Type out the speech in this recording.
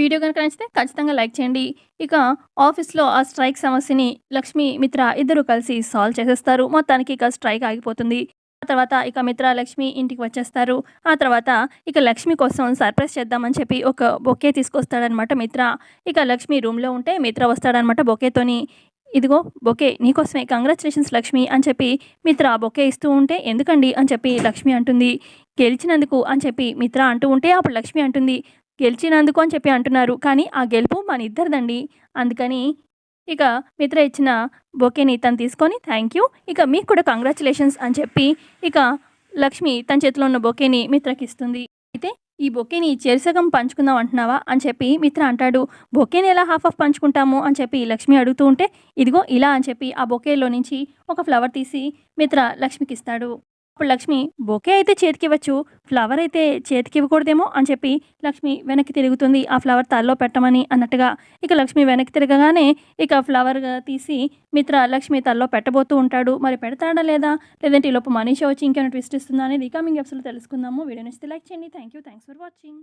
Video కనుక నచ్చితే ఖచ్చితంగా లైక్ చేయండి. ఇక ఆఫీస్లో ఆ స్ట్రైక్ సమస్యని లక్ష్మి మిత్ర ఇద్దరు కలిసి సాల్వ్ చేసేస్తారు. మొత్తానికి ఇక స్ట్రైక్ ఆగిపోతుంది. ఆ తర్వాత ఇక మిత్ర లక్ష్మి ఇంటికి వచ్చేస్తారు. ఆ తర్వాత ఇక లక్ష్మి కోసం సర్ప్రైజ్ చేద్దామని చెప్పి ఒక బొకే తీసుకొస్తాడనమాట మిత్ర. ఇక లక్ష్మి రూమ్లో ఉంటే మిత్ర వస్తాడనమాట బొకేతోని. ఇదిగో బొకే నీకోసమే కంగ్రాచులేషన్స్ లక్ష్మి అని చెప్పి మిత్ర ఆ బొకే ఇస్తూ ఉంటే ఎందుకండి అని చెప్పి లక్ష్మి అంటుంది. గెలిచినందుకు అని చెప్పి మిత్ర అంటూ ఉంటే అప్పుడు లక్ష్మి అంటుంది. గెలిచినందుకు అని చెప్పి అంటున్నారు. కానీ ఆ గెలుపు మన ఇద్దరిదండి. అందుకని ఇక మిత్ర ఇచ్చిన బొకేని తను తీసుకొని థ్యాంక్ యూ ఇక మీకు కూడా కంగ్రాచులేషన్స్ అని చెప్పి ఇక లక్ష్మి తన చేతిలో ఉన్న బొకేని మిత్రకి ఇస్తుంది. అయితే ఈ బొకేని చెరిసగం పంచుకుందాం అంటున్నావా అని చెప్పి మిత్ర అంటాడు. బొకేని ఎలా హాఫ్ ఆఫ్ పంచుకుంటాము అని చెప్పి లక్ష్మి అడుగుతూ ఉంటే ఇదిగో ఇలా అని చెప్పి ఆ బొకేలో నుంచి ఒక ఫ్లవర్ తీసి మిత్ర లక్ష్మికి ఇస్తాడు. అప్పుడు లక్ష్మి బొకే అయితే చేతికి ఇవ్వచ్చు ఫ్లవర్ అయితే చేతికి ఇవ్వకూడదేమో అని చెప్పి లక్ష్మి వెనక్కి తిరుగుతుంది. ఆ ఫ్లవర్ తలలో పెట్టమని అన్నట్టుగా ఇక లక్ష్మి వెనక్కి తిరగగానే ఇక ఫ్లవర్ తీసి మిత్ర లక్ష్మి తలలో పెట్టబోతూ ఉంటాడు. మరి పెడతాడా లేదా? లేదంటే ఈలోపు లోపు మనీషా వచ్చి ఇంకేమైనా ట్విస్ట్ ఇస్తుందా? అనేది కమింగ్ ఎపిసోడ్లో తెలుసుకుందాము. వీడియో నచ్చితే లైక్ చేయండి. Thank you thanks for watching